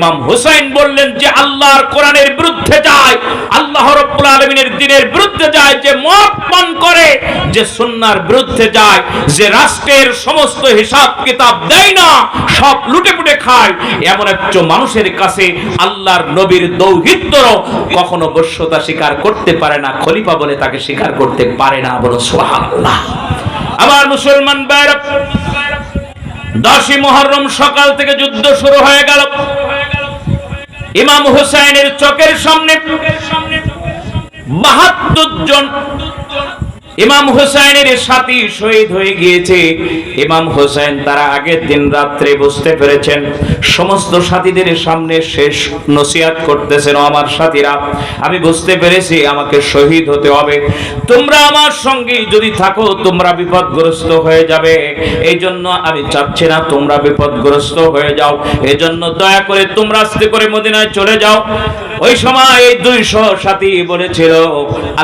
ইমাম হুসাইন বললেন যে আল্লাহর কোরআনের বিরুদ্ধে যায়, আল্লাহ রব্বুল আলমিনের দিনের বিরুদ্ধে যায়, যে মদ পান করে, যে সুন্নার বিরুদ্ধে যায়, যে রাষ্ট্রের সমস্ত হিসাব কিতাব দেয় না, সব লুটে পুটে খায়। এমন একজন মানুষের কাছে আল্লাহর নবীর দৌহিত্র কখনো বশ্যতা স্বীকার করতে পারে না, খলিফা বলে তাকে স্বীকার করতে পারে না বলো সুবহানাল্লাহ। আমার মুসলমান ভাইরা দশই মহরম সকাল থেকে যুদ্ধ শুরু হয়ে গেল। ইমাম হুসাইনের চোখের সামনে বাহাত্তর জন ইমাম হুসাইনের সাথী শহীদ হয়ে গিয়েছে। ইমাম হুসাইন তারা আগের দিন রাত্রে বুঝতে পেরেছেন, সমস্ত সাথীদের সামনে শেষ নসিহাত করতেছেন "ও আমার সাথীরা। আমি বুঝতে পেরেছি আমাকে শহীদ হতে হবে। তোমরা আমার সঙ্গে যদি থাকো, তোমরা বিপদগ্রস্ত হয়ে যাবে। এই জন্য আমি চাচ্ছি না তোমরা বিপদগ্রস্ত হয়ে যাও। এই জন্য দয়া করে তোমরা আস্তে করে মদিনায় চলে যাও। ওই সময় এই দুইশো সাথী বলেছিল,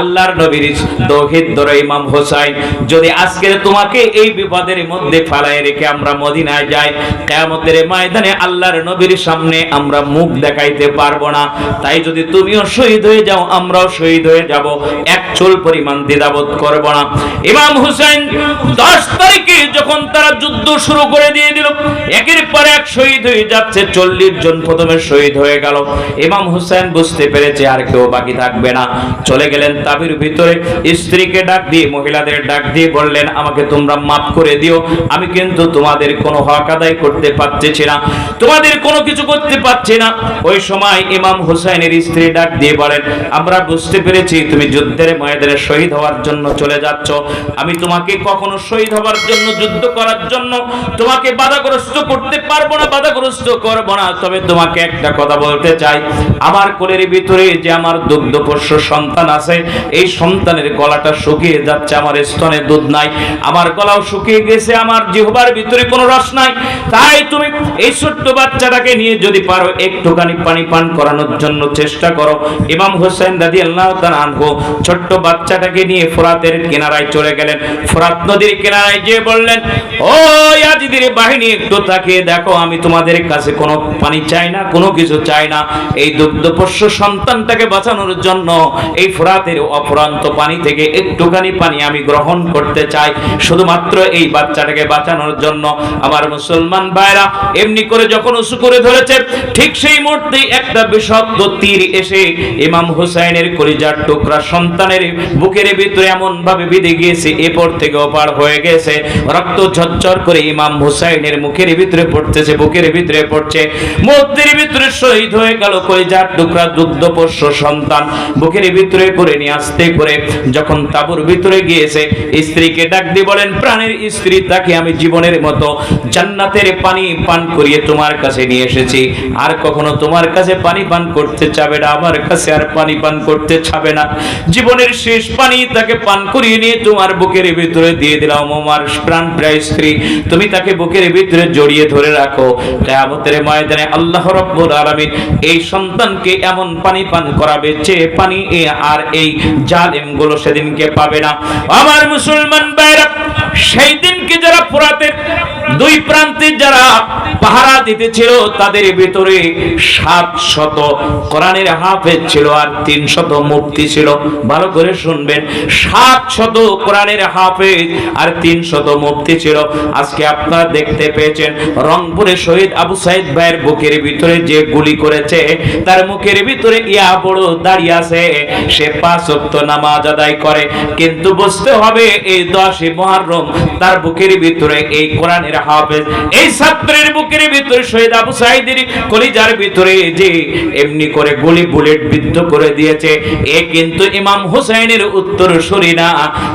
আল্লাহর নবীর দৌহিদ ধরে ইমাম হোসাইন, যদি আজকে তোমাকে এই বিপদের মধ্যে ফালায় রেখে আমরা মদিনায় যাই, কেয়ামতের ময়দানে আল্লাহর নবীর সামনে আমরা মুখ দেখাইতে পারব না। তাই যদি তুমিও শহীদ হয়ে যাও, আমরাও শহীদ হয়ে যাব। এক চুল পরিমাণ দ্বিধাবোধ করব না। ইমাম হুসাইন দশ তারিখে যখন তারা যুদ্ধ শুরু করে দিয়ে দিল, একের পর এক শহীদ হয়ে যাচ্ছে, চল্লিশ জন প্রথমে শহীদ হয়ে গেল। ইমাম হুসাইন বুঝতে পেরেছে আর কেউ বাকি থাকবে না। চলে গেলেন তাবির ভিতরে। স্ত্রীকে ডাক দিয়ে, মহিলাদের ডাক দিয়ে বললেন, আমাকে তোমরা মাফ করে দিও। আমি কিন্তু তোমাদের কোনো হক আদায় করতে পারতেছি না। তোমাদের কোনো কিছু করতে পারছি না। ওই সময় ইমাম হুসাইনের স্ত্রী ডাক দিয়ে বলেন, আমরা বুঝতে পেরেছি তুমি যুদ্ধের ময়দানে শহীদ হওয়ার জন্য চলে যাচ্ছ। আমি তোমাকে কখনো শহীদ হওয়ার জন্য, যুদ্ধ করার জন্য তোমাকে বাধাগ্রস্ত করতে পারব না, বাধাগ্রস্ত করব না। তবে তোমাকে একটা কথা বলতে চাই। আমার কোলের ভিতরে যে আমার দুগ্ধপোষ্য সন্তান আছে, এই সন্তানের গলাটা শুকিয়ে যাচ্ছে, আমার স্তনে দুধ নাই, আমার গলাও শুকিয়ে গেছে, আমার জিহবার ভিতরে কোনো রস নাই। তাই তুমি এই ছোট্ট বাচ্চাটাকে নিয়ে যদি পারো, একটুখানি পানি পান করানোর জন্য চেষ্টা করো। ইমাম হোসেন দাদি আল্লাহ আনহো ছোট্ট বাচ্চাটাকে নিয়ে ফোরাতের কিনারায় চলে গেলেন। ফোরাত নদীর কিনারায় গিয়ে বললেন, ও ইয়াজিদের বাহিনী, একটু তাকিয়ে দেখো, আমি তোমাদের কাছে কোনো পানি চাই না, কোনো কিছু চাই না। এই দুগ্ধপোষ্য সন্তানটাকে বাঁচানোর জন্য এই ফোরাতের অফুরান্ত পানি থেকে একটুখানি পানি আমি গ্রহণ করতে চাই। শুধুমাত্র এই বাচ্চাটাকে বাঁচানোর জন্য আমার মুসলমান ভাইরা এমনি করে যখন উঁচু করে ধরেছে, ঠিক সেই মুহূর্তে একটা বিষাক্ত তীর এসে ইমাম হুসাইনের কলিজার টুকরা সন্তানের বুকের ভিতরে এমন ভাবে বিঁধে গিয়েছে এপর থেকে ওপার হয়ে গেছে। রক্ত ঝরঝর করে ইমাম হুসাইনের মুখের ভিতরে পড়তেছে, বুকের ভিতরে পড়ছে। মূর্তির ভিতরে শহীদ হয়ে গেল কলিজার টুকরা দুগ্ধপোষ্য সন্তান বুকের ভিতরে করে নিয়ে আসতে করে যখন তাবুর ভিতরে গিয়েছে, স্ত্রীকে ডাক দিয়ে বলেন, প্রাণের স্ত্রী, তাকে আমি জীবনের মতো জান্নাতের পানি পান করিয়ে তোমার কাছে নিয়ে এসেছি। আর কখনো তোমার কাছে পানি পান করতে চাবে না, আমার কাছে আর পানি পান করতে চাবে না। জীবনের শেষ পানি তাকে পান করিয়ে নিয়ে তোমার বুকের ভিতরে দিয়ে দিলাম আমার প্রাণ প্রায় স্ত্রী, তুমি তাকে বুকের ভিতরে জড়িয়ে ধরে রাখো। কেয়ামতের ময়দানে আল্লাহ রব্বুল আলামিন এই সন্তানকে এমন পানি পান করাবে যে পানি এ আর এই জালেমগুলো সেদিনকে পাবে না। আমার মুসলমান ভাইরা, সেই দিনকে যারা ফোরাতের দুই প্রান্তে যারা পাহারা দিতেছিল, তাদের ভিতরে সাত শত কোরআনের হাফেজ ছিল আর তিন শত মুক্তি ছিল। ভালো করে শুনবেন, সাত শত কোরআনের হাফেজ আর তিন শত মুক্তি ছিল। আজকে আপনারা দেখতে পেয়েছেন, রংপুরে শহীদ আবু সাইদ ভাইয়ের বুকের ভিতরে যে গুলি করেছে, তার মুখের ভিতরে ইয়া বড় দাঁড়িয়ে আছে। সে পাঁচ ওয়াক্ত নামাজ আদায় করে, কিন্তু বুঝতে হবে এই দশই মহরম তার বুকের ভিতরে এই কোরআনের হাফেজ। এই ছাত্রের বুকের ভিতরে শহীদ আবু সাইদের কলিজার ভিতরে যে এমনি করে গুলি বুলেট বিদ্ধ করে দিয়েছে এ কিন্তু ইমাম হুসাইনের উত্তর সরি না।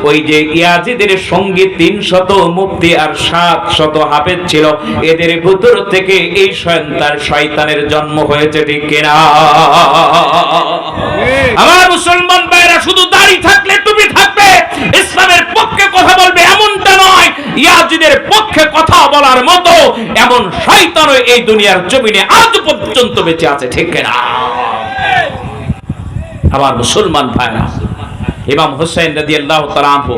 ওই যে ইয়াজিদের সঙ্গী তিন শত মুক্তি আর সাত শত হাফেজ ছিল এদের ভিতর থেকে এই সন্তান শয়তানের জন্ম হয়েছে ঠিক কিনা? আমার মুসলমান ভাইরা শুধু দাড়ি ইয়াজিদের পক্ষে কথা বলার মতো এমন শয়তানও এই দুনিয়ার জমিনে আজ পর্যন্ত বেঁচে আছে, ঠিক কিনা? আমার মুসলমান ভাইরা, ইমাম হোসেন রাদিয়াল্লাহু তাআলা আনহু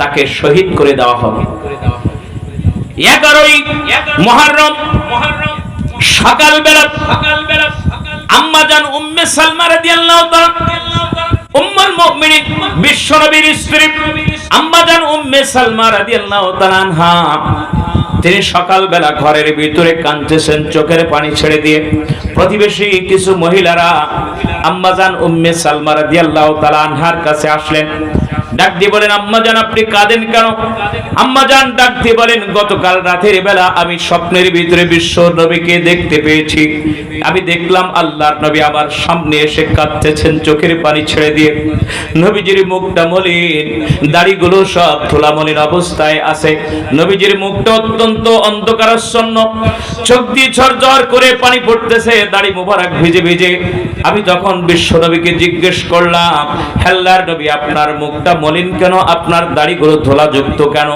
তাকে শহীদ করে দেওয়া হবে। এগারোই মহরম সকালবেলা সকালবেলা আম্মা জান উম্মে সালমা রাদিয়াল্লাহু তাআলা, উম্মুল মুমিনিন বিশ্বনবীর স্ত্রী জান উম্মে সালমা রাদিয়াল্লাহু তাআলা আনহা। তিনি সকালবেলা ঘরের ভিতরে কাঁদতেছেন, চোখের পানি ছেড়ে দিয়ে। প্রতিবেশী কিছু মহিলারা আম্মাজান উম্মে সালমা রাদিয়াল্লাহু তাআলা আনহার কাছে আসলেন। ডাক বলেন আপনি কাঁদেন কেন? বলেন, গতকাল রাতের বেলা আমি স্বপ্নের ভিতরে বিশ্ব নবীকে দেখতে পেয়েছি। আমি দেখলাম আল্লাহর নবী আমার সামনে এসে কাঁদতেছেন চোখের পানি ছেড়ে দিয়ে। নবীজির মুখটা মলিন, দাড়িগুলো সব অবস্থায় আছে। নবীজির মুখটা অত্যন্ত অন্ধকারাচ্ছন্ন। চোখ দিয়ে ঝরঝর করে পানি পড়তেছে, দাড়ি মোবারক ভিজে ভিজে। আমি তখন বিশ্ব নবীকে জিজ্ঞেস করলাম, হেল্লার নবী, আপনার মুখটা মলিন কেন? আপনার দাড়িগুলো ধোলাযুক্ত কেন?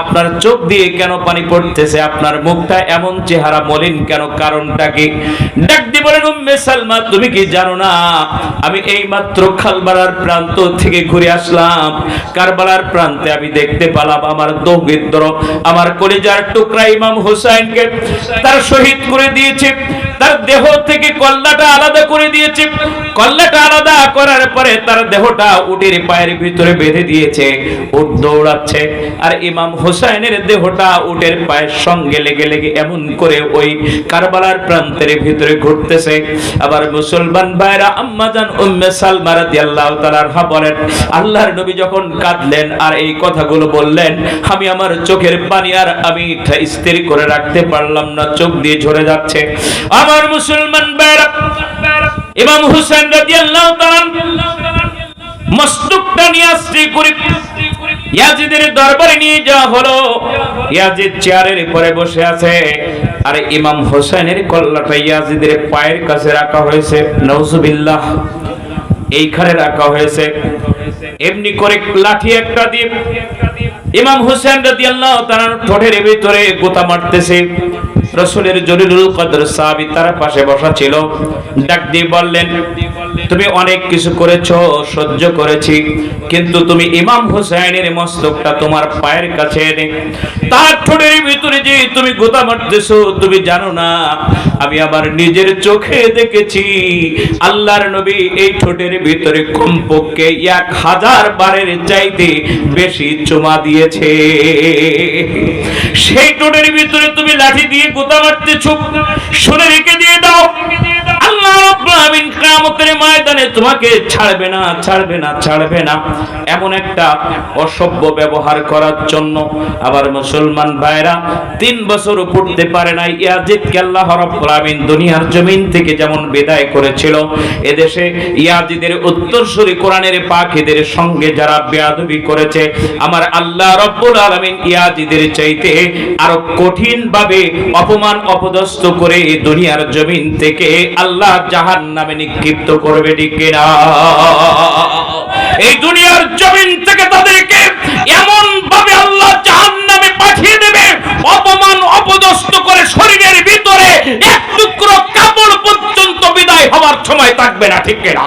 আপনার চোখ দিয়ে কেন পানি পড়তেছে? আপনার মুখটা এমন চেহারা মলিন কেন? কারণটা কি? ডাক দিয়ে বলেন, উম্মে সালমা, তুমি কি জানো না? আমি এই মাত্র খালবালার প্রান্ত থেকে ঘুরে আসলাম। কারবালার প্রান্তে আমি দেখতে পেলাম আমার দৌহিত্র আমার কলিজার টুকরা ইমাম হুসাইনকে তার শহীদ করে দিয়েছে। তার দেহ থেকে কল্লাটা আলাদা করে দিয়েছে। কল্লাটা আলাদা করার পরে তার দেহটা উটের পায়ের ভিতরে বেঁধে দিয়েছে, উট দৌড়াচ্ছে। আর ইমাম হুসাইনের দেহটা উটের পায়ের সঙ্গে লেগে লেগে এমন করে ওই কারবালার প্রান্তের ভিতরে ঘুরতেছে। আবার মুসলমান ভাইরা আম্মাজান উম্মে সালমা রাদিয়াল্লাহু তাআলা আনহা বলেন, আল্লাহর নবী যখন কাঁদলেন আর এই কথাগুলো বললেন, আমি আমার চোখের পানি আর আমি স্থির করে রাখতে পারলাম না, চোখ দিয়ে ঝরে যাচ্ছে। আমার মুসলমান ভাইরা ইমাম রাদিয়াল্লাহু তাআলা মস্তকটা নিয়ে ইয়াজিদের দরবারে নিয়ে যাওয়া হলো। ইয়াজিদ চেয়ারের উপরে বসে আছে। আর ইমাম হোসেনের কল্লাটা ইয়াজিদের পায়ের কাছে রাখা হয়েছে। এইখানে রাখা হয়েছে। এমনি করে লাঠি একটা দিয়ে ইমাম হোসেন রাদিয়াল্লাহু তাআলার ঠোঁটের ভিতরে গোতা মারতেছে। রসুলের জলিলুল কদর সাহাবি তার পাশে বসা ছিল। ডাক দিয়ে বললেন তুমি অনেক কিছু করেছ, সহ্য করেছি, কিন্তু তুমি ইমাম হুসাইনের মস্তকটা তোমার পায়ের কাছে এনে, তার ঠোঁটের ভিতরে যে তুমি গোতা মারতেছো, তুমি জানো না, আমি আমার নিজের চোখে দেখেছি, আল্লাহর নবী এই ঠোঁটের ভিতরে কমপক্ষে এক হাজার বারের চাইতে বেশি চুমা দিয়েছে। সেই ঠোঁটের ভিতরে তুমি লাঠি দিয়ে গোতা মারতেছো, শুনে রেখে দিয়ে দাও, আল্লাহ রাব্বুল কিয়ামতের ময়দানে তোমাকে ছাড়বে না ছাড়বে না ছাড়বে না। এমন একটা অসভ্য ব্যবহার করার জন্য আবার মুসলমান ভাইরা তিন বছর পড়তে পারে না ইয়াজিদকে আল্লাহ রাব্বুল আলামিন দুনিয়ার জমিন থেকে যেমন বিদায় করেছিল, এদেশে ইয়াজিদের উত্তরসূরি কোরআনের পাখিদের সঙ্গে যারা বেয়াদবি করেছে, আমার আল্লাহ রাব্বুল আলামিন ইয়াজিদের চাইতে আরও কঠিন ভাবে অপমান অপদস্থ করে দুনিয়ার জমিন থেকে আল্লাহ জাহান নামে নিক্ষিপ্ত করবে ঠিক এই দুনিয়ার জমিন থেকে তাদেরকে এমন ভাবে আল্লাহ জাহান নামে পাঠিয়ে দেবে, অপমান অপদস্থ করে শরীরের ভিতরে এক টুকরো কাপড় পর্যন্ত বিদায় হওয়ার সময় থাকবে না, ঠিক কিনা?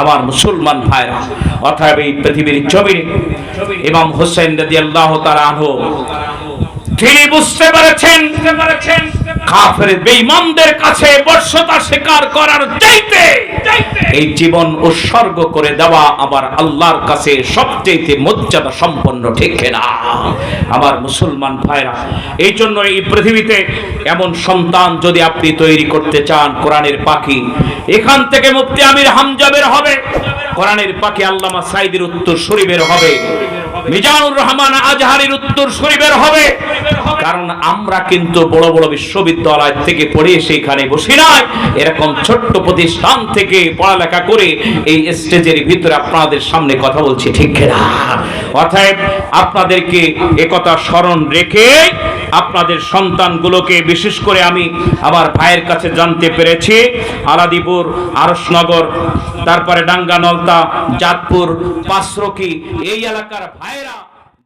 আমার মুসলমান ভাইরা অর্থাৎ এই পৃথিবীর জমিনে ইমাম হোসেন রাদিয়াল্লাহু তাআলা আনহু, তিনি বুঝতে পেরেছেন কাফের বেঈমানদের কাছে বর্ষতা স্বীকার করার চাইতে এই জীবন উৎসর্গ করে দেওয়া আমার আল্লাহর কাছে সবচেয়ে মর্যাদা সম্পন্ন, ঠিক না আমার মুসলমান ভাইরা, এই জন্য এই পৃথিবীতে এমন সন্তান যদি আপনি তৈরি করতে চান, কোরআনের পাখি, এখান থেকে মুফতি আমির হামজা বের হবে। কোরআনের পাখি আল্লামা সাইদের উত্তর শরীফের হবে। মিজানুর রহমান আজহারির উত্তর শরীফের হবে। কারণ আমরা কিন্তু বড় বড় বিশ্ববিদ্যালয় থেকে পড়ে সেখানে বসি নাই। এরকম ছোট্ট প্রতিষ্ঠান থেকে পড়ালেখা করে এই স্টেজের ভিতরে আপনাদের সামনে কথা বলছি, ঠিক না অতএব আপনাদেরকে একথা স্মরণ রেখে আপনাদের সন্তানগুলোকে বিশেষ করে আমি আমার ভাইয়ের কাছে জানতে পেরেছি। আলাদিপুর আরসনগর তারপরে ডাঙ্গা, নলতা, জাতপুর, পাঁচরকি, এই এলাকার ভাইরা